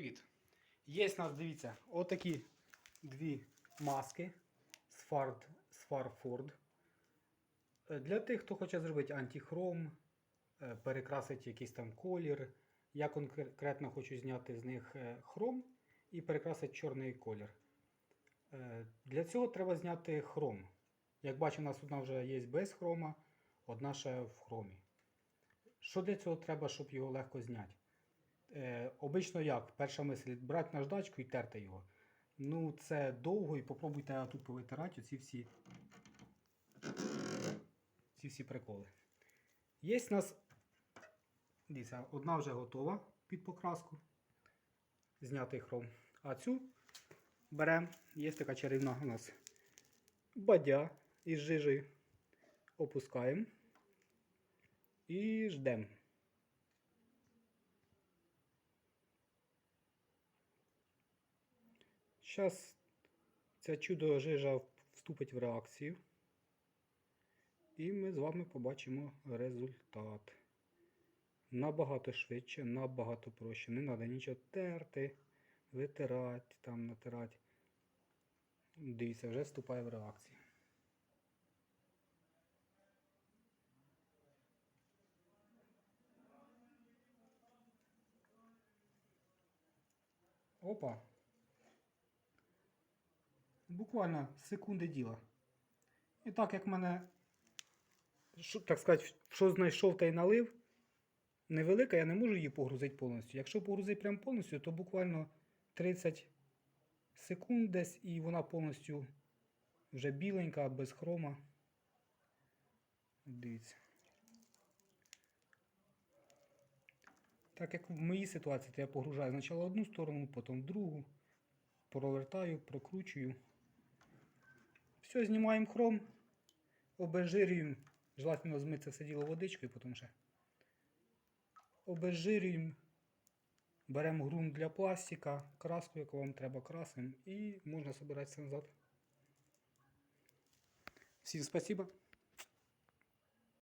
привіт! Є в нас, дивіться, отакі дві маски з з Е, Для тих, хто хоче зробити антихром, е, перекрасити якийсь там колір. Я конкретно хочу зняти з них е, хром і перекрасити чорний колір. Для цього треба зняти хром. Як бачимо, у нас одна вже є без хрома, одна ще в хромі. Що для цього треба, щоб його легко зняти? Е, обично як? Перша мисль брати наждачку і терти його. Ну, це довго і попробуйте тут повитирати оці всі, ці всі приколи. Є в нас, дивіться, одна вже готова під покраску. Знятий хром. А цю беремо, є така чарівна у нас бадя із жижею. Опускаємо і ждемо. Зараз ця чудо жижа вступить в реакцію. І ми з вами побачимо результат. Набагато швидше, набагато проще. Не треба нічого терти, витирати, там натирати. Дивіться, вже вступає в реакцію. Опа. Буквально секунди діла. І так як мене, так сказати, що знайшов та й налив, невелика, я не можу її погрузити повністю. Якщо погрузити прямо повністю, то буквально 30 секунд десь і вона повністю вже біленька, без хрома. Дивіться. Так як в моїй ситуації, то я погружаю спочатку одну сторону, потім другу, провертаю, прокручую. Все, знімаємо хром, обезжирюємо, желательно змити це все діло водичкою, потім ще. Обезжирюємо, беремо грунт для пластика, краску, яку вам треба, красимо, і можна збиратися назад. Всім спасибо.